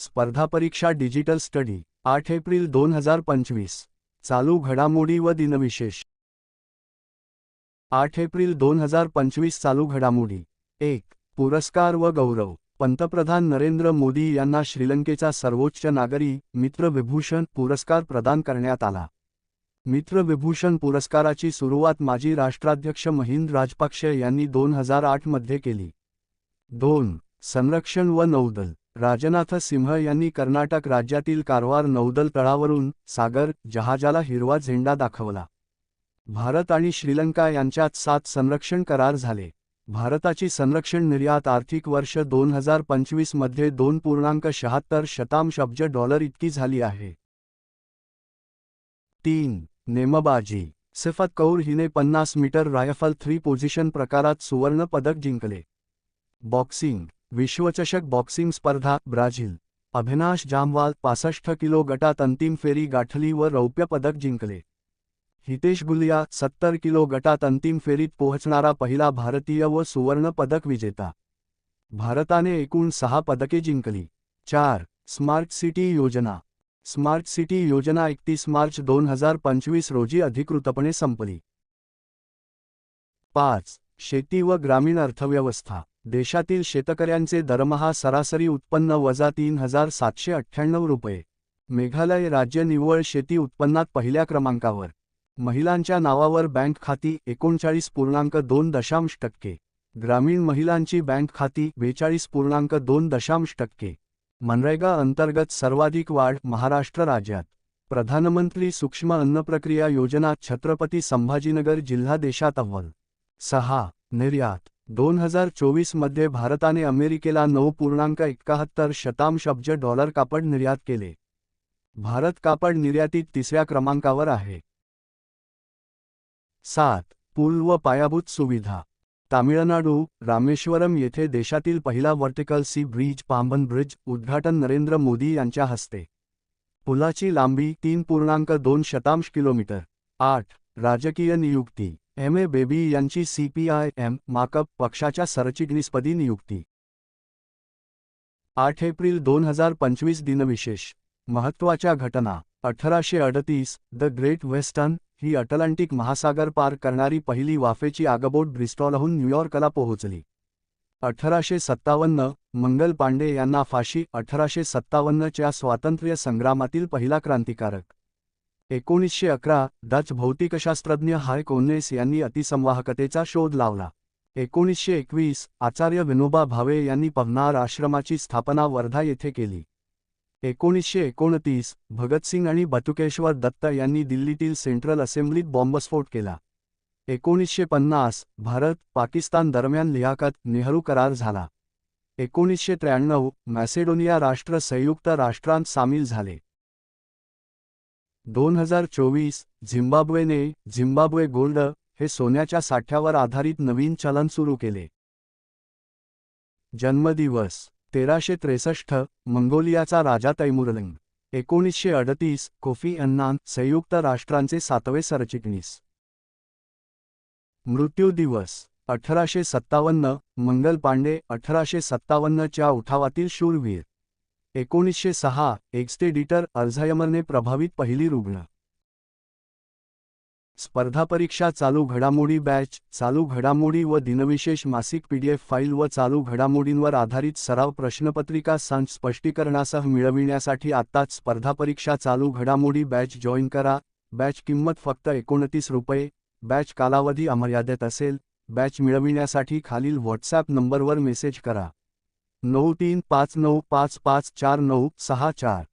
स्पर्धा परीक्षा digital study आठ एप्रिल दोन हजार पंचवीस. चालू घडामोडी व दिनविशेष. आठ एप्रिल दोन हजार पंचवीस चालू घडामोडी. एक पुरस्कार व गौरव. पंतप्रधान नरेंद्र मोदी यांना श्रीलंकेचा सर्वोच्च नागरी मित्र विभूषण पुरस्कार प्रदान करण्यात आला. मित्र विभूषण पुरस्काराची सुरुवात माजी राष्ट्राध्यक्ष महिंद राजपक्षे यांनी दोन हजार आठमध्ये केली. दोन संरक्षण व नौदल. राजनाथ सिंह यांनी कर्नाटक राज्यातील कारवार नौदल तळावरून सागर जहाजाला हिरवा झेंडा दाखवला. भारत आणि श्रीलंका यांच्यात सात संरक्षण करार झाले. भारताची संरक्षण निर्यात आर्थिक वर्ष दोन हजार पंचवीसमध्ये दोन पूर्णांक शहात्तर शतांश अब्ज डॉलर इतकी झाली आहे. तीन. नेमबाजी. सिफत कौर हिने पन्नास मीटर रायफल थ्री पोझिशन प्रकारात सुवर्ण पदक जिंकले. बॉक्सिंग. विश्वचषक बॉक्सिंग स्पर्धा ब्राझील. अभिनाश जामवाल पासष्ट किलो गटात अंतिम फेरी गाठली व रौप्य पदक जिंकले. हितेश गुलिया सत्तर किलो गटात अंतिम फेरीत पोहोचणारा पहिला भारतीय व सुवर्ण पदक विजेता. भारताने एकूण सहा पदके जिंकली. चार स्मार्ट सिटी योजना. स्मार्ट सिटी योजना एकतीस मार्च दोन हजार पंचवीस रोजी अधिकृतपणे संपली. पाच शेती व ग्रामीण अर्थव्यवस्था. देशातील शेतकऱ्यांचे दरमहा सरासरी उत्पन्न वजा तीन हजार सातशे अठ्ठ्याण्णव रुपये. मेघालय राज्य निव्वळ शेती उत्पन्नात पहिल्या क्रमांकावर. महिलांच्या नावावर बँक खाती एकोणचाळीस पूर्णांक दोन दशांश टक्के. ग्रामीण महिलांची बँक खाती बेचाळीस पूर्णांक दोन दशांश टक्के. मनरेगा अंतर्गत सर्वाधिक वाढ महाराष्ट्र राज्यात. प्रधानमंत्री सूक्ष्म अन्नप्रक्रिया योजना छत्रपती संभाजीनगर जिल्हा देशात अव्वल. सहा. निर्यात. दोन हजार चोवीसमध्ये भारताने अमेरिकेला नऊ पूर्णांक एकाहत्तर शतांश अब्ज डॉलर कापड निर्यात केले. भारत कापड निर्यातीत तिसऱ्या क्रमांकावर आहे. सात. पूल व पायाभूत सुविधा. तामिळनाडू रामेश्वरम येथे देशातील पहिला vertical sea bridge Pamban bridge उद्घाटन नरेंद्र मोदी यांच्या हस्ते. पुलाची लांबी तीन पूर्णांक दोन शतांश किलोमीटर. आठ. राजकीय नियुक्ती. एम ए बेबी यांची सीपीआयएम माकप पक्षाच्या सरचिटणीसपदी नियुक्ती. आठ एप्रिल दोन हजार पंचवीस दिनविशेष. महत्त्वाच्या घटना. अठराशे अडतीस द ग्रेट वेस्टर्न ही अटलांटिक महासागर पार करणारी पहिली वाफेची आगबोट ब्रिस्टॉलहून न्यूयॉर्कला पोहोचली. अठराशे सत्तावन्न मंगल पांडे यांना फाशी अठराशे सत्तावन्नच्या स्वातंत्र्य संग्रामातील पहिला क्रांतिकारक. एकोणीसशे अकरा डच भौतिकशास्त्रज्ञ हाय कोन्नेस यांनी अतिसंवाहकतेचा शोध लावला. एकोणीसशे एकवीस आचार्य विनोबा भावे यांनी पवनार आश्रमाची स्थापना वर्धा येथे केली. एकोणीसशे एकोणतीस भगतसिंग आणि बतुकेश्वर दत्त यांनी दिल्लीतील सेंट्रल असेंब्लीत बॉम्बस्फोट केला. एकोणीसशे पन्नास भारत पाकिस्तान दरम्यान लियाकत नेहरू करार झाला. एकोणीसशे त्र्याण्णव मॅसेडोनिया राष्ट्र संयुक्त राष्ट्रांत सामील झाले. दोन हजार चोवीस झिम्बाब्वेने झिम्बाब्वे गोल्ड हे सोन्याच्या साठ्यावर आधारित नवीन चलन सुरू केले. जन्मदिवस तेराशे त्रेसष्ट मंगोलियाचा राजा तैमुरलिंग एकोणीसशे अडतीस कोफी अन्नान संयुक्त राष्ट्रांचे सातवे सरचिटणीस. मृत्यू दिवस अठराशे सत्तावन्न मंगल पांडे अठराशे सत्तावन्नच्या उठावातील शूरवीर. एकोणीसशे सहा एक्स्टेडिटर अल्झायमरने प्रभावित पहिली रुग्ण. स्पर्धा परीक्षा चालू घडामोडी बॅच चालू घडामोडी व दिनविशेष मासिक पीडीएफ फाईल व चालू घडामोडींवर आधारित सराव प्रश्नपत्रिका संच स्पष्टीकरणासह मिळविण्यासाठी आत्ताच स्पर्धा परीक्षा चालू घडामोडी बॅच जॉईन करा. बॅच किंमत फक्त एकोणतीस रुपये. बॅच कालावधी अमर्यादित असेल. बॅच मिळविण्यासाठी खालील व्हॉट्सॲप नंबरवर मेसेज करा. नऊ तीन पाच नऊ पाच पाच चार नऊ सहा चार.